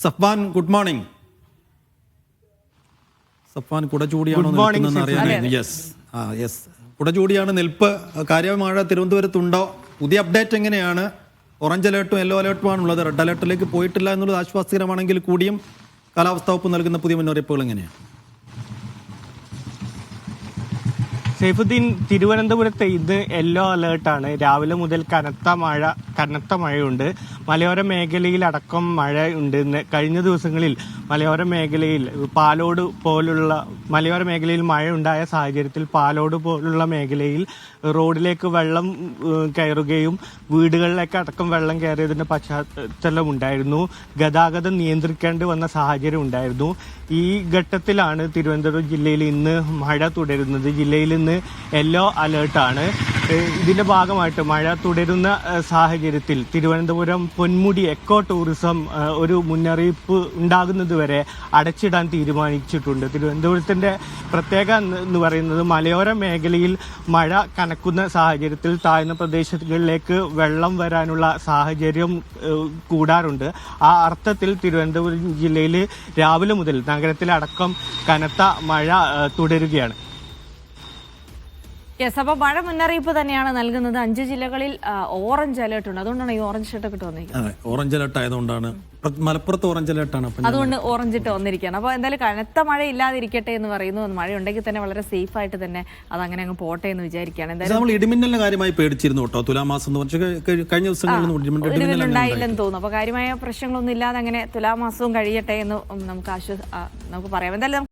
Safwan good morning Safwan കുടചൂടിയാണോ നിൽക്കുന്നതെന്ന് അറിയാനായിരുന്നു യെസ് ആ യെസ് കുട ചൂടിയാണ് നിൽപ്പ് കാര്യമായ തിരുവനന്തപുരത്തുണ്ടോ? പുതിയ അപ്ഡേറ്റ് എങ്ങനെയാണ്? ഓറഞ്ച് അലേർട്ടും യെല്ലോ അലേർട്ടുമാണ് ഉള്ളത് റെഡ് അലേർട്ടിലേക്ക് പോയിട്ടില്ല എന്നുള്ളത് ആശ്വാസകരമാണെങ്കിൽ കൂടിയും കാലാവസ്ഥാ വകുപ്പ് നൽകുന്ന പുതിയ മുന്നറിയിപ്പുകൾ എങ്ങനെയാണ്? സൈഫുദ്ദീൻ തിരുവനന്തപുരത്ത് ഇന്ന് യെല്ലോ അലേർട്ടാണ് രാവിലെ മുതൽ കനത്ത മഴ കനത്ത മഴയുണ്ട്. മലയോര മേഖലയിൽ അടക്കം മഴ ഉണ്ട്. ഇന്ന് കഴിഞ്ഞ ദിവസങ്ങളിൽ മലയോര മേഖലയിൽ പാലോട് പോലുള്ള മലയോര മേഖലയിൽ മഴ ഉണ്ടായ സാഹചര്യത്തിൽ പാലോട് പോലുള്ള മേഖലയിൽ റോഡിലേക്ക് വെള്ളം കയറുകയും വീടുകളിലേക്ക് അടക്കം വെള്ളം കയറിയതിന്റെ പശ്ചാത്തലം ഉണ്ടായിരുന്നു. ഗതാഗതം നിയന്ത്രിക്കേണ്ടി വന്ന സാഹചര്യം ഉണ്ടായിരുന്നു. ഈ ഘട്ടത്തിലാണ് തിരുവനന്തപുരം ജില്ലയിൽ ഇന്ന് മഴ തുടരുന്നത്. ജില്ലയിൽ ഇന്ന് യെല്ലോ അലേർട്ടാണ് ഇതിന്റെ ഭാഗമായിട്ട് മഴ തുടരുന്ന സാഹചര്യത്തിൽ തിരുവനന്തപുരം പൊന്മുടി എക്കോ ടൂറിസം ഒരു മുന്നറിയിപ്പ് ഉണ്ടാകുന്നതുവരെ അടച്ചിടാൻ തീരുമാനിച്ചിട്ടുണ്ട്. തിരുവനന്തപുരത്തിന്റെ പ്രത്യേക എന്ന് പറയുന്നത് മലയോര മേഖലയിൽ മഴ കനക്കുന്ന സാഹചര്യത്തിൽ താഴ്ന്ന പ്രദേശങ്ങളിലേക്ക് വെള്ളം വരാനുള്ള സാഹചര്യം കൂടാറുണ്ട്. ആ അർത്ഥത്തിൽ തിരുവനന്തപുരം ജില്ലയിൽ രാവിലെ മുതൽ നഗരത്തിലടക്കം കനത്ത മഴ തുടരുകയാണ്. യെസ് അപ്പോൾ മഴ മുന്നറിയിപ്പ് തന്നെയാണ് നൽകുന്നത്. അഞ്ച് ജില്ലകളിൽ ഓറഞ്ച് അലേർട്ട് ഉണ്ട്. അതുകൊണ്ടാണ് ഈ ഓറഞ്ച് ഷർട്ടൊക്കെ ഇട്ട് വന്നിരിക്കുന്നത്. ഓറഞ്ച് അലേർട്ട് ആയതുകൊണ്ടാണ്. മലപ്പുറത്ത് ഓറഞ്ച് അലേർട്ടാണ് ആണ് അതുകൊണ്ട് ഓറഞ്ച് ഇട്ട് വന്നിരിക്കുകയാണ്. അപ്പോൾ എന്തായാലും കനത്ത മഴ ഇല്ലാതിരിക്കട്ടെ എന്ന് പറയുന്നു. മഴ ഉണ്ടെങ്കിൽ തന്നെ വളരെ സേഫ് ആയിട്ട് തന്നെ അത് അങ്ങനെ അങ്ങ് പോട്ടെ എന്ന് വിചാരിക്കുകയാണ്. എന്തായാലും നമ്മൾ ഇടിമിന്നലിന്റെ കാര്യമായി പേടിച്ചിരുന്നു കേട്ടോ. തുലാമാസം കഴിഞ്ഞ ഉണ്ടായിട്ടില്ല. ഉണ്ടായില്ലെന്ന് തോന്നുന്നു. അപ്പോൾ കാര്യമായ പ്രശ്നങ്ങളൊന്നും ഇല്ലാതെ അങ്ങനെ തുലാമാസവും കഴിയട്ടെ എന്ന് നമുക്ക് ആശ്വാസ നമുക്ക് പറയാം. എന്തായാലും